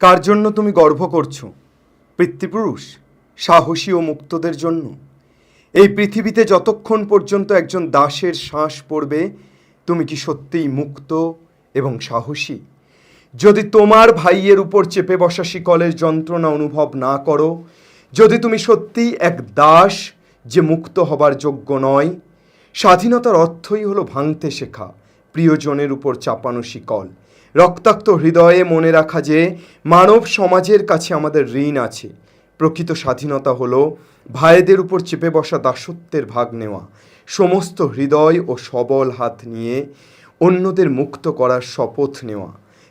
কার জন্য তুমি গর্ব করছ? পিতৃপুরুষ, সাহসী ও মুক্তদের জন্য। এই পৃথিবীতে যতক্ষণ পর্যন্ত একজন দাসের শ্বাস পড়বে, তুমি কি সত্যিই মুক্ত এবং সাহসী? যদি তোমার ভাইয়ের উপর চেপে বসা শিকলের যন্ত্রণা অনুভব না করো, যদি তুমি সত্যিই এক দাস যে মুক্ত হবার যোগ্য নয়, স্বাধীনতার অর্থই হলো ভাঙতে শেখা। প্রিয়জনের উপর চাপানো শিকল। রক্তাক্ত হৃদয়ে মনে রাখা যে মানব সমাজের কাছে আমাদের ঋণ আছে। প্রকৃত স্বাধীনতা হল ভাইদের উপর চেপে বসা দাসত্বের ভাগ নেওয়া। সমস্ত হৃদয় ও সবল হাত নিয়ে অন্যদের মুক্ত করার শপথ নেওয়া।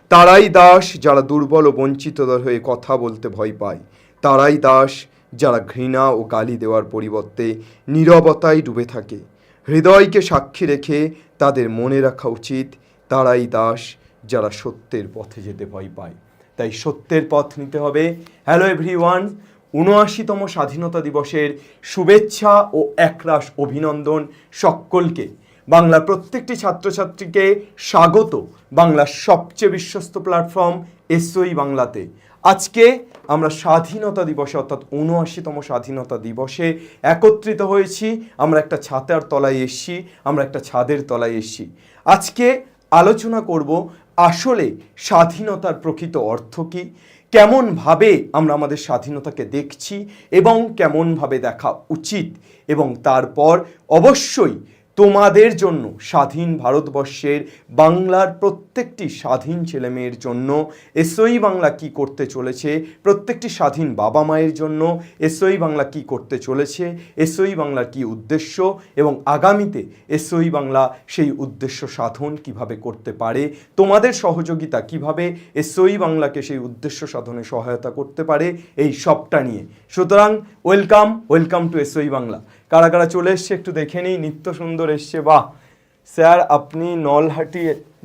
তারাই দাস যারা দুর্বল ও বঞ্চিতদের হয়ে কথা বলতে ভয় পায়। তারাই দাস যারা ঘৃণা ও গালি দেওয়ার পরিবর্তে নীরবতায় ডুবে থাকে। হৃদয়কে সাক্ষী রেখে তাদের মনে রাখা উচিত, তারাই দাস যারা সত্যের পথে যেতে ভয় পায়। তাই সত্যের পথ নিতে হবে। হ্যালো এভরিওয়ান উনআশিতম স্বাধীনতা দিবসের শুভেচ্ছা ও একরাশ অভিনন্দন সকলকে। বাংলার প্রত্যেকটি ছাত্রছাত্রীকে স্বাগত। বাংলার সবচেয়ে বিশ্বস্ত প্ল্যাটফর্ম এসওই বাংলাতে। আজকে আমরা স্বাধীনতা দিবসে, অর্থাৎ উনআশিতম স্বাধীনতা দিবসে একত্রিত হয়েছি। আমরা একটা ছাতার তলায় এসছি, আমরা একটা ছাদের তলায় এসছি। আজকে আলোচনা করব আসলে স্বাধীনতার প্রকৃত অর্থ কী, কেমনভাবে আমরা আমাদের স্বাধীনতাকে দেখছি এবং কেমনভাবে দেখা উচিত এবং তারপর অবশ্যই তোমাদের জন্য স্বাধীন ভারতবর্ষের বাংলার প্রত্যেকটি স্বাধীন ছেলেমেয়ের জন্য এসওই বাংলা কি করতে চলেছে, প্রত্যেকটি স্বাধীন বাবা মায়ের জন্য এসওই বাংলা কি করতে চলেছে এসওই বাংলার কি উদ্দেশ্য এবং আগামীতে এসওই বাংলা সেই উদ্দেশ্য সাধন কীভাবে করতে পারে, তোমাদের সহযোগিতা কীভাবে এসওই বাংলাকে সেই উদ্দেশ্য সাধনে সহায়তা করতে পারে, এই সবটা নিয়ে। সুতরাং welcome welcome to SOE Bangla. কারা কারা চলে এসছে একটু দেখে নিই। নিত্য সুন্দর এসছে। বাহ! স্যার, আপনি নলহাটি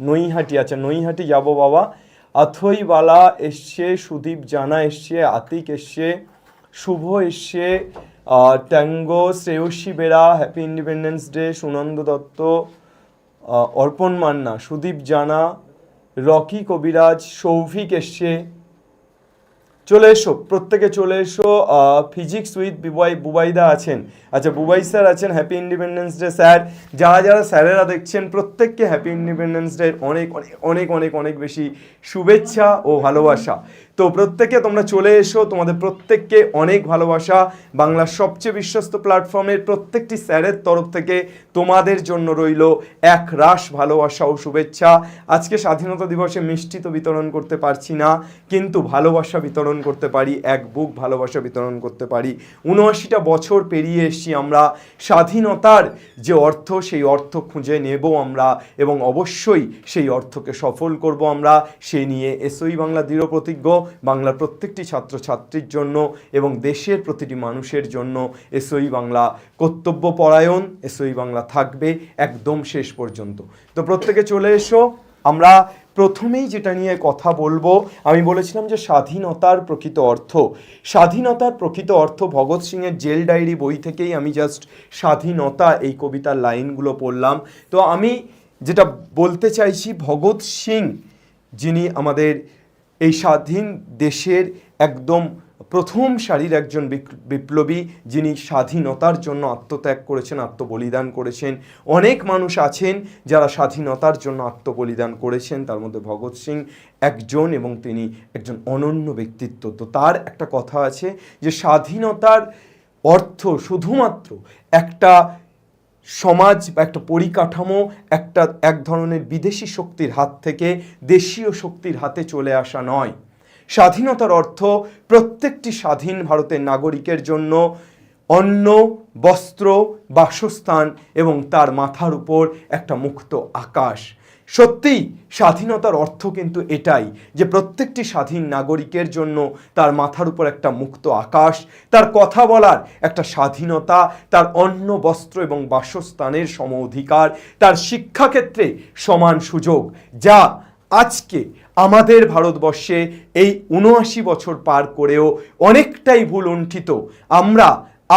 নইহাটি আচ্ছা নইহাটি যাব বাবা। আথইবালা এসছে, সুদীপ জানা এসছে, আতিক এসছে, শুভ এসছে Tango, Shreyasi Bera, happy independence day, Sunanda Dutta Arpan Manna, Sudip জানা, রকি কবিরাজ, সৌভিক এসছে চলে এসো, প্রত্যেকে চলে এসো। ফিজিক্স উইথ বুবাই, বুবাইদা আছেন। আচ্ছা বুবাই স্যার আছেন হ্যাপি ইন্ডিপেন্ডেন্স ডে স্যার। যারা যারা স্যারেরা দেখছেন, প্রত্যেককে হ্যাপি ইন্ডিপেন্ডেন্স ডে অনেক অনেক অনেক অনেক অনেক বেশি শুভেচ্ছা ও ভালোবাসা। তো প্রত্যেকে তোমরা চলে এসো, তোমাদের প্রত্যেককে অনেক ভালোবাসা। বাংলার সবচেয়ে বিশ্বস্ত প্ল্যাটফর্মের প্রত্যেকটি স্যারের তরফ থেকে তোমাদের জন্য রইল এক রাশ ভালোবাসা ও শুভেচ্ছা। আজকে স্বাধীনতা দিবসে মিষ্টি তো বিতরণ করতে পারছি না, কিন্তু ভালোবাসা বিতরণ করতে পারি, এক বুক ভালোবাসা বিতরণ করতে পারি। উনআশিটা বছর পেরিয়ে এসছি আমরা, স্বাধীনতার যে অর্থ, সেই অর্থ খুঁজে নেব আমরা এবং অবশ্যই সেই অর্থকে সফল করব আমরা। সে নিয়ে এসওই বাংলা দৃঢ় প্রতিজ্ঞ বাংলার প্রত্যেকটি ছাত্রছাত্রীর জন্য এবং দেশের প্রতিটি মানুষের জন্য এসওই বাংলা কর্তব্য পরায়ণ এসওই বাংলা থাকবে একদম শেষ পর্যন্ত। তো প্রত্যেকে চলে এসো। আমরা প্রথমেই যেটা নিয়ে কথা বলব, আমি বলেছিলাম যে স্বাধীনতার প্রকৃত অর্থ। স্বাধীনতার প্রকৃত অর্থ ভগৎ সিংয়ের জেল ডায়েরি বই থেকেই আমি জাস্ট স্বাধীনতা এই কবিতার লাইনগুলো পড়লাম। তো আমি যেটা বলতে চাইছি, ভগৎ সিং যিনি আমাদের এই স্বাধীন দেশের একদম প্রথম সারির একজন বিপ্লবী যিনি স্বাধীনতার জন্য আত্মত্যাগ করেছেন, আত্মবলিদান করেছেন। অনেক মানুষ আছেন যারা স্বাধীনতার জন্য আত্মবলিদান করেছেন। তার মধ্যে ভগৎ সিং একজন এবং তিনি একজন অনন্য ব্যক্তিত্ব। তো তার একটা কথা আছে যে স্বাধীনতার অর্থ শুধুমাত্র একটা সমাজ বা একটা পরিকাঠামো, একটা এক ধরনের বিদেশি শক্তির হাত থেকে দেশীয় শক্তির হাতে চলে আসা নয়। স্বাধীনতার অর্থ প্রত্যেকটি স্বাধীন ভারতের নাগরিকের জন্য অন্ন, বস্ত্র, বাসস্থান এবং তার মাথার উপর একটা মুক্ত আকাশ। সত্যিই স্বাধীনতার অর্থ কিন্তু এটাই যে প্রত্যেকটি স্বাধীন নাগরিকের জন্য তার মাথার উপর একটা মুক্ত আকাশ, তার কথা বলার একটা স্বাধীনতা, তার অন্ন, বস্ত্র এবং বাসস্থানের সম অধিকার, তার শিক্ষাক্ষেত্রে সমান সুযোগ যা আজকে আমাদের ভারতবর্ষে এই উনআশি বছর পার করেও অনেকটাই ভুল লুণ্ঠিত আমরা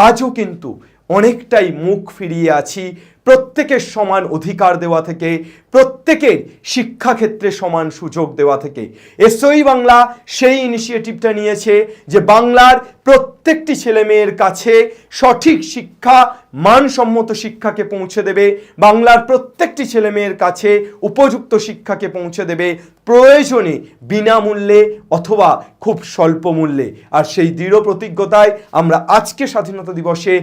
আজও কিন্তু অনেকটাই মুখ ফিরিয়ে আছি। প্রত্যেকের সমান অধিকার দেওয়া থেকে, প্রত্যেকের শিক্ষাক্ষেত্রে সমান সুযোগ দেওয়া থেকে। এসই বাংলা সেই ইনিশিয়েটিভটা নিয়েছে যে বাংলার প্রত্যেকটি ছেলেমেয়ের কাছে সঠিক শিক্ষা মানসম্মত শিক্ষাকে পৌঁছে দেবে, বাংলার প্রত্যেকটি ছেলে মেয়ের কাছে উপযুক্ত শিক্ষাকে পৌঁছে দেবে, প্রয়োজনে বিনামূল্যে অথবা খুব স্বল্প মূল্যে। আর সেই দৃঢ় প্রতিজ্ঞতায় আমরা আজকে স্বাধীনতা দিবসে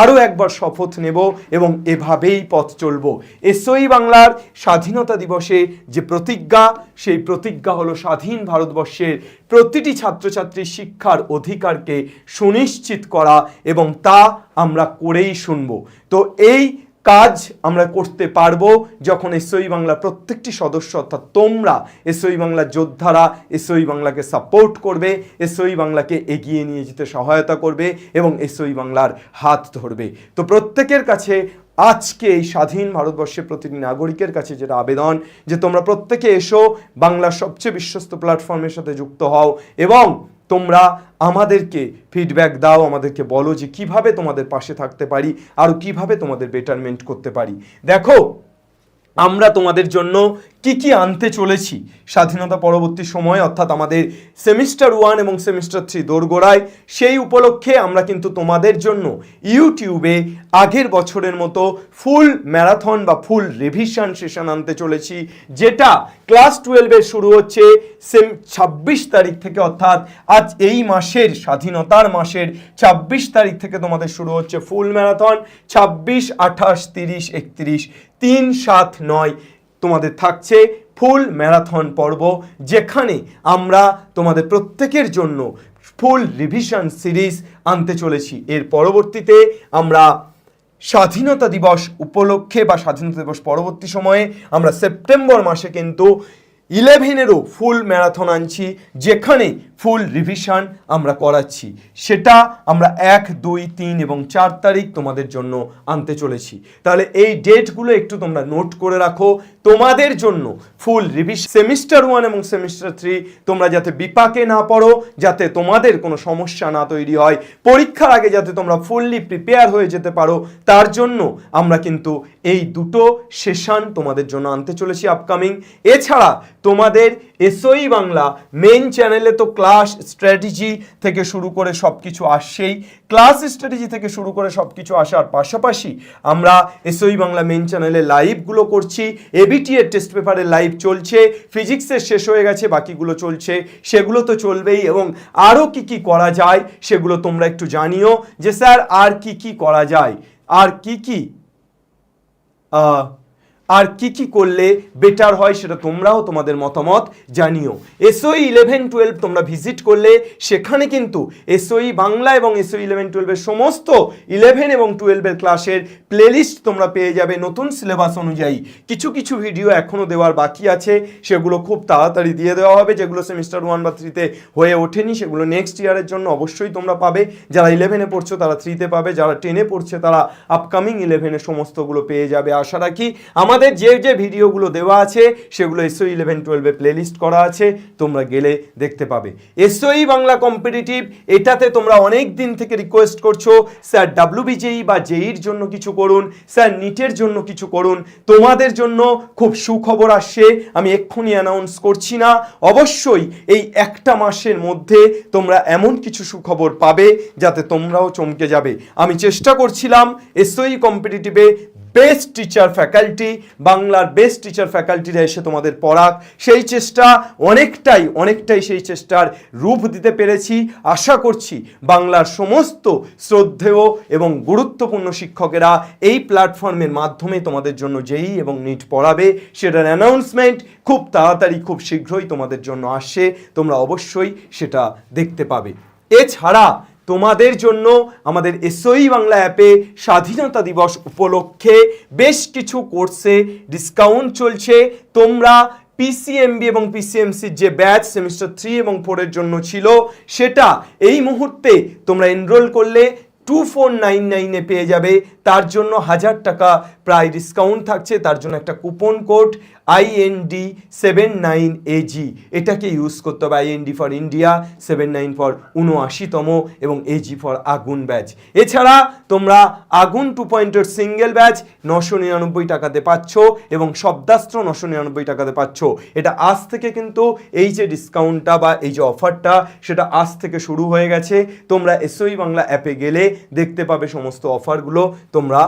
আরও একবার শপথ নেব এবং এভাবেই পথ চলব। এসওই বাংলার স্বাধীনতা দিবসে যে প্রতিজ্ঞা, সেই প্রতিজ্ঞা হলো স্বাধীন ভারতবর্ষের প্রতিটি ছাত্রছাত্রীর শিক্ষার অধিকারকে সুনিশ্চিত করা এবং তা আমরা করেই শুনব। তো এই কাজ আমরা করতে পারব যখন এসওই বাংলা প্রত্যেকটি সদস্য, অর্থাৎ তোমরা এসওই বাংলার যোদ্ধারা এসওই বাংলাকে সাপোর্ট করবে, এসওই বাংলাকে এগিয়ে নিয়ে যেতে সহায়তা করবে এবং এসওই বাংলার হাত ধরবে। তো প্রত্যেকের কাছে আজকে এই স্বাধীন ভারতবর্ষের প্রতিটি নাগরিকের কাছে যেটা আবেদন, যে তোমরা প্রত্যেকে এসো বাংলার সবচেয়ে বিশ্বস্ত প্ল্যাটফর্মের সাথে যুক্ত হও এবং তোমরা আমাদেরকে ফিডব্যাক দাও, আমাদেরকে বলো যে কীভাবে তোমাদের পাশে থাকতে পারি আর কীভাবে তোমাদের বেটারমেন্ট করতে পারি। দেখো আমরা তোমাদের জন্য কি কি আনতে চলেছি? স্বাধীনতা পরবর্তী সময়, অর্থাৎ আমাদের সেমিস্টার ওয়ান এবং সেমিস্টার থ্রি দোরগোড়ায়, সেই উপলক্ষে আমরা কিন্তু তোমাদের জন্য ইউটিউবে আগের বছরের মতো ফুল ম্যারাথন বা ফুল রিভিশন সেশন আনতে চলেছি, যেটা ক্লাস টুয়েলভে শুরু হচ্ছে সেম ছাব্বিশ তারিখ থেকে, অর্থাৎ আজ এই মাসের, স্বাধীনতার মাসের ছাব্বিশ তারিখ থেকে তোমাদের শুরু হচ্ছে ফুল ম্যারাথন, ছাব্বিশ, আঠাশ, তিরিশ, একত্রিশ তিন সাত নয় তোমাদের থাকছে ফুল ম্যারাথন পর্ব, যেখানে আমরা তোমাদের প্রত্যেকের জন্য ফুল রিভিশন সিরিজ আনতে চলেছি। এর পরবর্তীতে আমরা স্বাধীনতা দিবস উপলক্ষে বা স্বাধীনতা দিবস পরবর্তী সময়ে আমরা সেপ্টেম্বর মাসে কিন্তু ইলেভেনেরও ফুল ম্যারাথন আনছি, যেখানে ফুল রিভিশন আমরা করাচ্ছি। সেটা আমরা এক, দুই, তিন এবং চার তারিখ তোমাদের জন্য আনতে চলেছি। তাহলে এই ডেটগুলো একটু তোমরা নোট করে রাখো তোমাদের জন্য ফুল রিভিশন সেমিস্টার ওয়ান এবং সেমিস্টার থ্রি তোমরা যাতে বিপাকে না পড়ো, যাতে তোমাদের কোনো সমস্যা না তৈরি হয়। পরীক্ষার আগে যাতে তোমরা ফুললি প্রিপেয়ার হয়ে যেতে পারো, তার জন্য আমরা কিন্তু এই দুটো সেশন তোমাদের জন্য আনতে চলেছি আপকামিং এছাড়া তোমাদের এসওই বাংলা মেন চ্যানেলে তো ক্লাস স্ট্র্যাটেজি থেকে শুরু করে সব কিছু আসছেই। ক্লাস স্ট্র্যাটেজি থেকে শুরু করে সব কিছু আসার পাশাপাশি আমরা এসওই বাংলা মেন চ্যানেলে লাইভগুলো করছি। এবিটি এর টেস্ট পেপারের লাইভ চলছে। ফিজিক্সের শেষ হয়ে গেছে, বাকিগুলো চলছে। সেগুলো তো চলবেই এবং আরও কি কি করা যায় সেগুলো তোমরা একটু জানিও যে স্যার আর কি কি করা যায়? আর কি কি? আর কি কি করলে বেটার হয় সেটা তোমরাও তোমাদের মতামত জানিও। এসওই ইলেভেন টুয়েলভ তোমরা ভিজিট করলে সেখানে কিন্তু এসওই বাংলা এবং এসওই ইলেভেন টুয়েলভের সমস্ত ইলেভেন এবং টুয়েলভের ক্লাসের প্লেলিস্ট তোমরা পেয়ে যাবে নতুন সিলেবাস অনুযায়ী। কিছু কিছু ভিডিও এখনও দেওয়ার বাকি আছে, সেগুলো খুব তাড়াতাড়ি দিয়ে দেওয়া হবে, যেগুলো সেমিস্টার ওয়ান বা থ্রিতে হয়ে ওঠেনি, সেগুলো নেক্সট ইয়ারের জন্য অবশ্যই তোমরা পাবে। যারা ইলেভেনে পড়ছো তারা থ্রিতে পাবে, যারা টেনে পড়ছে তারা আপকামিং ইলেভেনে সমস্তগুলো পেয়ে যাবে। আশা রাখি আমাদের যে যে ভিডিওগুলো দেওয়া আছে, সেগুলো এসও ইলেভেন টুয়েলভে প্লেলিস্ট করা আছে, তোমরা গেলে দেখতে পাবে। এসওই বাংলা কম্পিটিটিভ এটাতে তোমরা অনেক দিন থেকে রিকোয়েস্ট করছ, স্যার ডাব্লিউবিজেই বা জেইর জন্য কিছু করুন, স্যার নিটের জন্য কিছু করুন, তোমাদের জন্য খুব সুখবর আসছে, আমি এক্ষুনি অ্যানাউন্স করছি না। অবশ্যই এই একটা মাসের মধ্যে তোমরা এমন কিছু সুখবর পাবে, যাতে তোমরাও চমকে যাবে। আমি চেষ্টা করছিলাম এসওই কম্পিটিটিভে বেস্ট টিচার ফ্যাকাল্টি বাংলার বেস্ট টিচার ফ্যাকাল্টিরা এসে তোমাদের পড়াক। সেই চেষ্টা অনেকটাই অনেকটাই সেই চেষ্টার রূপ দিতে পেরেছি। আশা করছি বাংলার সমস্ত শ্রদ্ধেয় এবং গুরুত্বপূর্ণ শিক্ষকেরা এই প্ল্যাটফর্মের মাধ্যমে তোমাদের জন্য যেই এবং নিট পড়াবে, সেটার অ্যানাউন্সমেন্ট খুব তাড়াতাড়ি, খুব শীঘ্রই তোমাদের জন্য আসছে তোমরা অবশ্যই সেটা দেখতে পাবে। এছাড়া তোমাদের জন্য আমাদের এসওই বাংলা অ্যাপে স্বাধীনতা দিবস উপলক্ষে বেশ কিছু কোর্সে ডিসকাউন্ট চলছে। তোমরা পিসিএমবি এবং পিসিএমসির যে ব্যাচ সেমিস্টার থ্রি এবং ফোরের জন্য ছিল, সেটা এই মুহূর্তে তোমরা এনরোল করলে টু ফোর নাইন নাইনে পেয়ে যাবে। তার জন্য হাজার টাকা প্রায় ডিসকাউন্ট থাকছে। তার জন্য একটা coupon code IND seven nine AG এটাকে ইউজ করতে হবে IND for India seven nine for উনআশিতম এবং এজি ফর আগুন ব্যাচ এছাড়া তোমরা আগুন টু পয়েন্টের সিঙ্গেল ব্যাচ নশো নিরানব্বই টাকাতে পাচ্ছ এবং শব্দাস্ত্র নশো নিরানব্বই টাকাতে পাচ্ছ। এটা আজ থেকে কিন্তু এই যে ডিসকাউন্টটা বা এই যে অফারটা সেটা আজ থেকে শুরু হয়ে গেছে। তোমরা এসওই বাংলা অ্যাপে গেলে দেখতে পাবে সমস্ত অফারগুলো তোমরা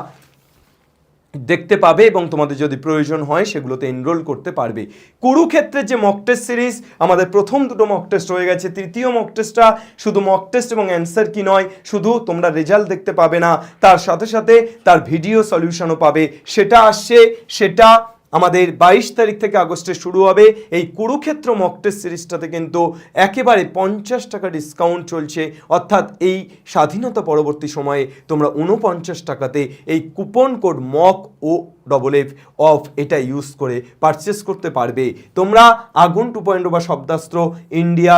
দেখতে পাবে এবং তোমাদের যদি প্রয়োজন হয় সেগুলোতে এনরোল করতে পারবে। কুরুক্ষেত্রের যে মক টেস্ট সিরিজ আমাদের প্রথম দুটো মক টেস্ট হয়ে গেছে। তৃতীয় মক টেস্টটা শুধু মক টেস্ট এবং অ্যান্সার কি নয়, শুধু তোমরা রেজাল্ট দেখতে পাবে না। তার সাথে সাথে তার ভিডিও সলিউশনও পাবে। সেটা আসছে, সেটা আমাদের বাইশ তারিখ থেকে আগস্টে শুরু হবে। এই কুরুক্ষেত্র মক সিরিজটাতে কিন্তু একেবারে পঞ্চাশ টাকা ডিসকাউন্ট চলছে। অর্থাৎ এই স্বাধীনতা পরবর্তী সময়ে তোমরা উনপঞ্চাশ টাকাতে এই coupon code mock O double F off এটা ইউজ করে পারচেস করতে পারবে। তোমরা আগুন টু পয়েন্ট বা Shabdastra India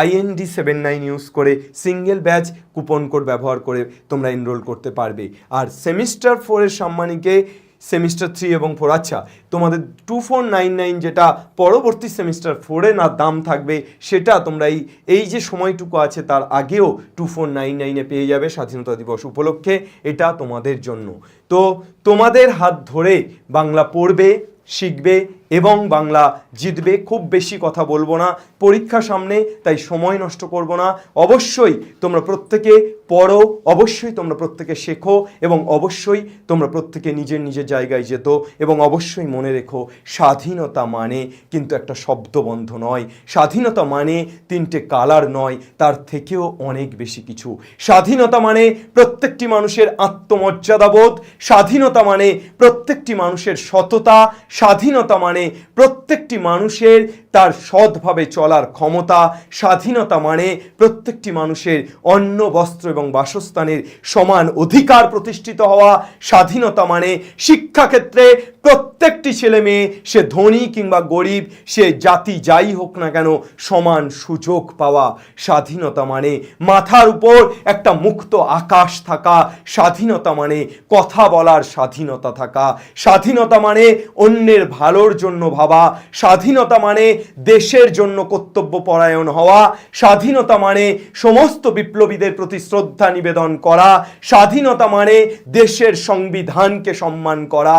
IND seven nine use করে সিঙ্গেল ব্যাচ কুপন কোড ব্যবহার করে তোমরা এনরোল করতে পারবে। আর সেমিস্টার ফোরের সম্মানীকে সেমিস্টার থ্রি এবং ফোর। আচ্ছা তোমাদের টু ফোর নাইন নাইন যেটা পরবর্তী সেমিস্টার ফোরে না দাম থাকবে, সেটা তোমরা এই এই যে সময়টুকু আছে তার আগেও টু ফোর নাইন নাইনে পেয়ে যাবে স্বাধীনতা দিবস উপলক্ষে। এটা তোমাদের জন্য। তো তোমাদের হাত ধরে বাংলা পড়বে, শিখবে এবং বাংলা জিতবে খুব বেশি কথা বলব না, পরীক্ষা সামনে, তাই সময় নষ্ট করব না। অবশ্যই তোমরা প্রত্যেকে পড়ো, অবশ্যই তোমরা প্রত্যেকে শেখো এবং অবশ্যই তোমরা প্রত্যেকে নিজের নিজের জায়গায় যেত এবং অবশ্যই মনে রেখো, স্বাধীনতা মানে কিন্তু একটা শব্দবন্ধ নয়। স্বাধীনতা মানে তিনটে কালার নয়, তার থেকেও অনেক বেশি কিছু। স্বাধীনতা মানে প্রত্যেকটি মানুষের আত্মমর্যাদাবোধ। স্বাধীনতা মানে প্রত্যেকটি মানুষের সততা। স্বাধীনতা মানে প্রত্যেকটি মানুষের তার সৎভাবে চলার ক্ষমতা, স্বাধীনতা মানে প্রত্যেকটি মানুষের অন্ন, বস্ত্র এবং বাসস্থানের সমান অধিকার প্রতিষ্ঠিত হওয়া। স্বাধীনতা মানে শিক্ষাক্ষেত্রে প্রত্যেকটি ছেলে মেয়ে, সে ধনী কিংবা গরিব, সে জাতি যাই হোক না কেন, সমান সুযোগ পাওয়া স্বাধীনতা মানে। মাথার উপর একটা মুক্ত আকাশ থাকা, স্বাধীনতা মানে কথা বলার স্বাধীনতা থাকা। স্বাধীনতা মানে অন্যের ভালোর জন্য ভাবা। স্বাধীনতা মানে দেশের জন্য কর্তব্য পরায়ণ হওয়া। স্বাধীনতা মানে সমস্ত বিপ্লবীদের প্রতি শ্রদ্ধা নিবেদন করা। স্বাধীনতা মানে দেশের সংবিধানকে সম্মান করা।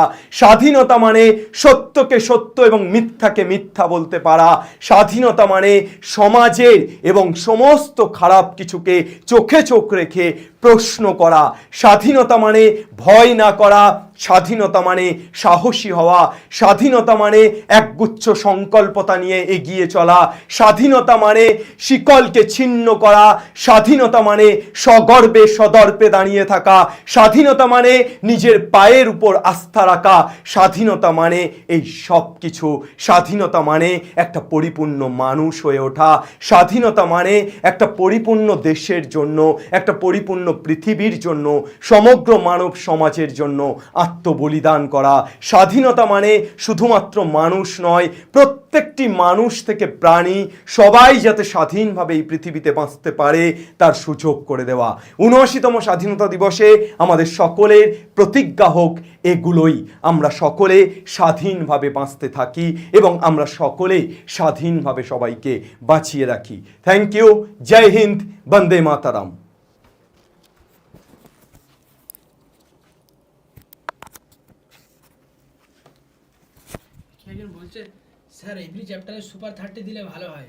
স্বাধীনতা মানে সত্যকে সত্য এবং মিথ্যাকে মিথ্যা বলতে পারা। স্বাধীনতা মানে সমাজের এবং সমস্ত খারাপ কিছুকে চোখে চোখ রেখে প্রশ্ন করা। স্বাধীনতা মানে ভয় না করা। স্বাধীনতা মানে সাহসী হওয়া। স্বাধীনতা মানে একগুচ্ছ সংকল্পতা নিয়ে এগিয়ে চলা। স্বাধীনতা মানে শিকলকে ছিন্ন করা। স্বাধীনতা মানে সগর্বে সদর্পে দাঁড়িয়ে থাকা। স্বাধীনতা মানে নিজের পায়ের উপর আস্থা রাখা। স্বাধীনতা মানে এই সব কিছু স্বাধীনতা মানে একটা পরিপূর্ণ মানুষ হয়ে ওঠা। স্বাধীনতা মানে একটা পরিপূর্ণ দেশের জন্য, একটা পরিপূর্ণ পৃথিবীর জন্য, সমগ্র মানব সমাজের জন্য আত্মবলিদান করা। স্বাধীনতা মানে শুধুমাত্র মানুষ নয়, প্রত্যেকটি মানুষ থেকে প্রাণী, সবাই যাতে স্বাধীনভাবে এই পৃথিবীতে বাঁচতে পারে, তার সুযোগ করে দেওয়া। উনআশিতম স্বাধীনতা দিবসে আমাদের সকলের প্রতিজ্ঞা হোক, এগুলোই আমরা সকলে স্বাধীনভাবে বাঁচতে থাকি এবং আমরা সকলে স্বাধীনভাবে সবাইকে বাঁচিয়ে রাখি। Thank you Jai Hind Vande Mataram sir every চ্যাপ্টারে সুপার থার্টি দিলে ভালো হয়